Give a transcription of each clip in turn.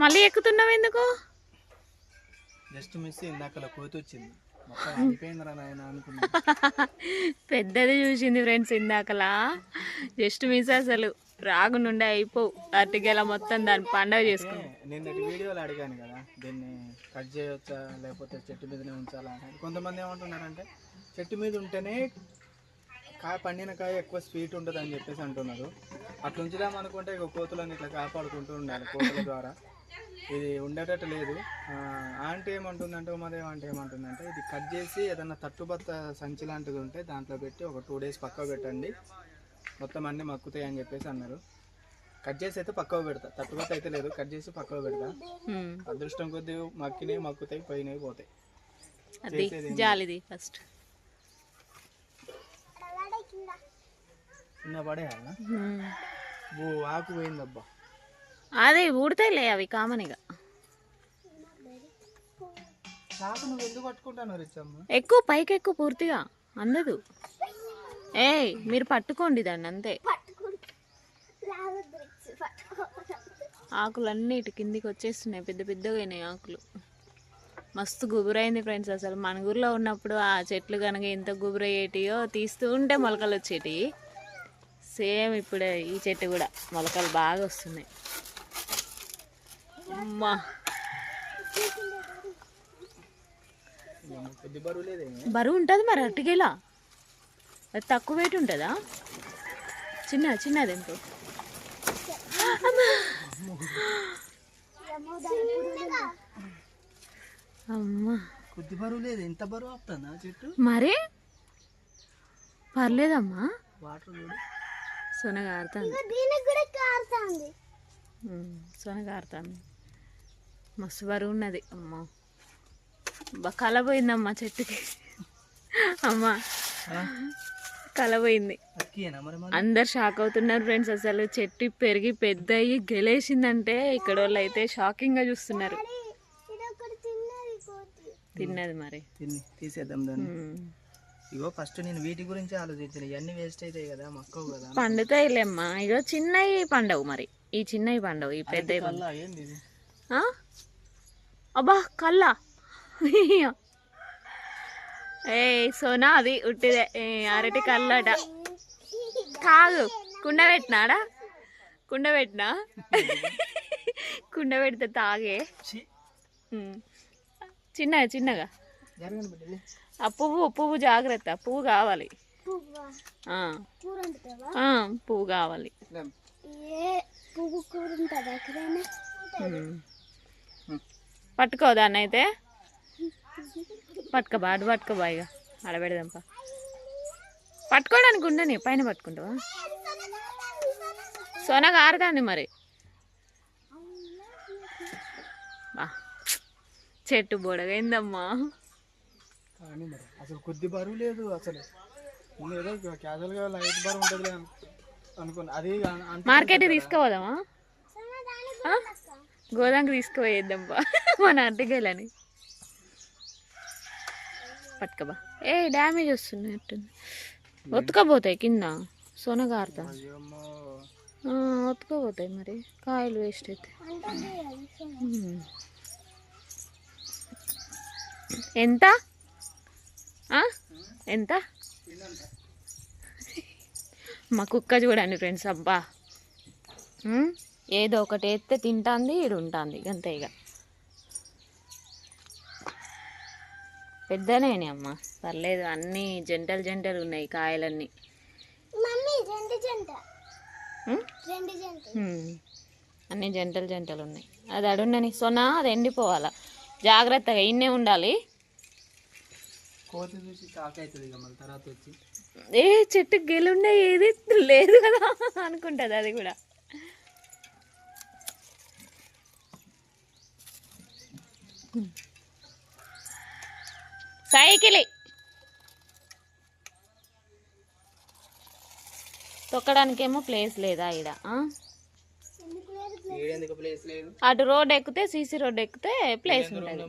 మళ్ళీ ఎక్కుతున్నావు ఎందుకు? Just miss ఇందాక కోతి వచ్చింది పెద్దది చూసింది ఫ్రెండ్స్ ఇందాకలా. జస్ట్ మిస్ అసలు. రాగునుండే అయిపోవు. అరటిగెల మొత్తం దాని పండగ చేసుకుని నిన్నటి వీడియోలో అడిగాను కదా దీన్ని కట్ చేయొచ్చా లేకపోతే చెట్టు మీదనే ఉంచాలా అని. కొంతమంది ఏమంటున్నారంటే చెట్టు మీద ఉంటేనే కాయ పండిన కాయ ఎక్కువ స్వీట్ ఉంటుంది అని చెప్పేసి అంటున్నారు. అట్లా ఉంచుదాం అనుకుంటే ఇక కోతులను ఇట్లా కాపాడుకుంటూ ఉండాలి కోతుల ద్వారా. ఇది ఉండేటట్టు లేదు. ఆ, ఆంటీ ఏమంటుందంటే ఉమాదేవి ఆంటీ ఏమంటుందంటే ఇది కట్ చేసి ఏదన్నా తట్టుబత్త సంచి లాంటిది ఉంటే దాంట్లో పెట్టి ఒక టూ డేస్ పక్కకు పెట్టండి. మొత్తం అన్నీ మక్కుతాయి అని చెప్పేసి అన్నారు. కట్ చేసి అయితే పక్కకు పెడతా. తట్టుబత్త అయితే లేదు. కట్ చేసి పక్కకు పెడతా. అదృష్టం కొద్దీ మక్కినవి మక్కుతాయి పోయినవి పోతాయి. జాలిది ఫస్ట్. చిన్న పడేయాలనా? ఓ ఆకు పోయిందబ్బా. అదే ఊడతాయిలే అవి పట్టుకుంటాను రిచ్చమ్మ ఎక్కువ పైకి ఎక్కువ పూర్తిగా అందదు. ఏయ్ మీరు పట్టుకోండి దాన్ని అంతే. ఆకులన్నీ ఇటు కిందికి వచ్చేస్తున్నాయి పెద్ద పెద్దగా అయినాయి ఆకులు. మస్తు గుబురైంది ఫ్రెండ్స్ అసలు. మన ఊర్లో ఉన్నప్పుడు ఆ చెట్లు కనుక ఎంత గుబురయ్యేటియో తీస్తూ ఉంటే మొలకలు వచ్చేటివి సేమ్ ఇప్పుడే ఈ చెట్టు కూడా మొలకలు బాగా వస్తున్నాయి. అమ్మా. బరువు ఉంటుంది మరి అరటికేలా? అది తక్కువ వెయిట్ ఉంటుందా? చిన్న చిన్నది ఎంతో అమ్మా. కొద్ది బరువు లేదు. ఎంత బరువు ఆపుతుందా చెట్టు? మరి? పర్లేదమ్మా. వాటర్ సొనగారుతుంది సొనగారుతుంది మస్తు బరువు ఉన్నది. అమ్మా. బా కల పోయిందమ్మా చెట్టుకి. అమ్మా. కల పోయింది అక్కియేనా మరి మరి? అందరు షాక్ అవుతున్నారు ఫ్రెండ్స్ అసలు చెట్టు పెరిగి పెద్ద అయ్యి గెలేసిందంటే ఇక్కడ వాళ్ళు అయితే షాకింగ్గా చూస్తున్నారు తిన్నది మరి. తిని తీసేద్దాం. ఇగో ఫస్ట్ నేను వీటి గురించి ఆలోచించిన ఇవన్నీ వేస్ట్ అవుతాయి కదా మక్కవు కదా పండుతాయిలేమ్మా. ఇగో చిన్నవి పండవు మరి. ఈ చిన్నవి పండవు ఈ పెద్ద అబ్బా కల్లా ఏ సోనా అది ఉట్టిదే. ఏ, అరటి కల్లట కాదు కుండ పెట్టినాడా? కుండ పెట్టినా? కుండ పెడితే తాగే. చిన్నగా చిన్నగా. ఆ పువ్వు పువ్వు జాగ్రత్త. పువ్వు కావాలి. పువ్వు? కావాలి. ఉమ్. పట్టుకో దాన్ని అయితే పట్టుకోబా అటు పట్టుకోబా ఇక ఆడబెడదాంపా పట్టుకోవడానికి ఉండని పైన పట్టుకుంటావా? సోనా కారుతాంది మరి. బా. చెట్టు బొడగైందమ్మా అసలు కొద్ది బరువు లేదు అసలు. నేను ఏదో క్యాజువల్గా లైట్ బరువు ఉంటుంది అనుకున్నా. అది మార్కెట్ తీసుకుపోదామా? ఆ? గోదాంకి తీసుకుపోయేద్దాంపా మన అడ్డగేలని పట్టుకోబా ఏ డ్యామేజ్ వస్తున్నాయి అట్టుంది. ఒత్తుకపోతాయి కింద. సొనగారుతా ఒత్తుకపోతాయి మరి. కాయలు వేస్ట్ అయితే. ఎంత? ఎంత? మా కుక్క చూడండి ఫ్రెండ్స్ అబ్బా. ఏదో ఒకటి ఎత్తే తింటాంది ఇడు ఉంటుంది అంతే ఇక పెద్దనేనే అమ్మ. పర్లేదు అన్నీ జంటలు జంటలు ఉన్నాయి కాయలన్నీ. అన్ని జంటలు జంటలు ఉన్నాయి. అది అడుండని సొనా అది ఎండిపోవాలా? జాగ్రత్తగా ఇన్నే ఉండాలి. ఏ చెట్టు గెలుండే ఏది లేదు కదా అనుకుంటుంది అది కూడా. సైకిల్. తొక్కడానికేమో ప్లేస్ లేదా ఈడ ఆ? ఏడెందుకు ప్లేస్ లేదు? అటు రోడ్ ఎక్కితే సీసీ రోడ్ ఎక్కితే ప్లేస్ ఉంటుంది.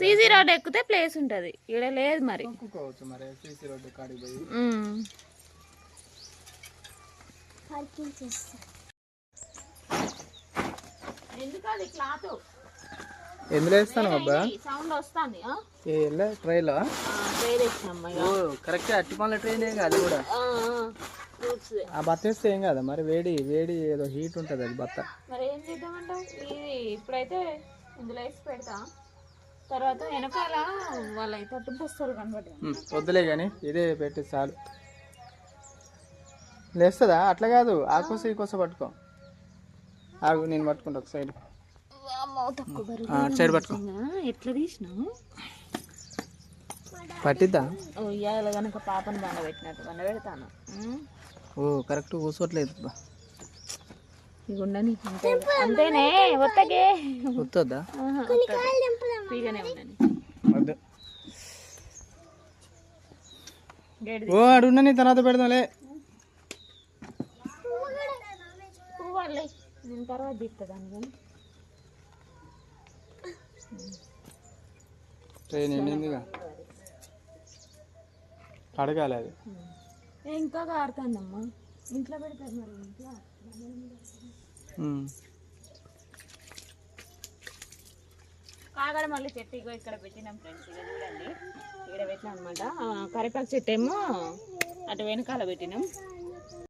సీసీ రోడ్ ఎక్కితే ప్లేస్ ఉంటుంది. ఈడ లేదు మరి. ఎందుకు అది క్లాత్? ఎందులో వేస్తాను అబ్బా? సౌండ్ వస్తుంది ఏ ట్రైలో? ఓ కరెక్ట్ అట్టి పనుల ట్రైన్ ఏం కాదు కూడా. ఆ బత్త వేస్తే ఏం కాదా మరి వేడి వేడి ఏదో హీట్ ఉంటుంది అది బత్త. మరి ఏం చేద్దామంటావు? ఇది ఇప్పుడైతే ఇందులో వేసి పెడతా. తర్వాత వెనకాల వాళ్ళ తట్టు పుస్తలు కనబడి వద్దులే కానీ ఇదే పెట్టి చాలు. లేస్తుందా? అట్లా కాదు ఆ కోస ఈ కోస పట్టుకో. ఆగు నేను పట్టుకుంటా ఒక సైడ్ తక్కువ సైడ్ పట్టుకో. ఎట్లా తీసినావు పట్టిద్దా? ఓ ఇవాళ కనుక పాపను బండ పెట్టినట్టు బండ పెడతాను. ఉమ్. ఓ కరెక్ట్ కూర్చోట్లేదు బా. ఇక ఉండని అంతే అంతేనే ఒత్తకే. వస్తుందా ఫ్రీగానే ఉండని ఓ అడున్నని తర్వాత పెడదాంలే పువ్వాలే నేను తర్వాత తీస్తుందాన్ని కానీ ట్రైన్ ఎండిందిగా? కడగాలి అది. ఇంకా కారుతుందమ్మా. ఇంట్లో పెడతారు మరి ఇంట్లో. కాగడ మళ్ళీ చెట్టు ఇగో ఇక్కడ పెట్టినాం ఫ్రెండ్స్ ఇక చూడండి. ఇక్కడ పెట్టినాం అనమాట కరివేపాకు చెట్టు ఏమో అటు వెనకాల పెట్టినాం.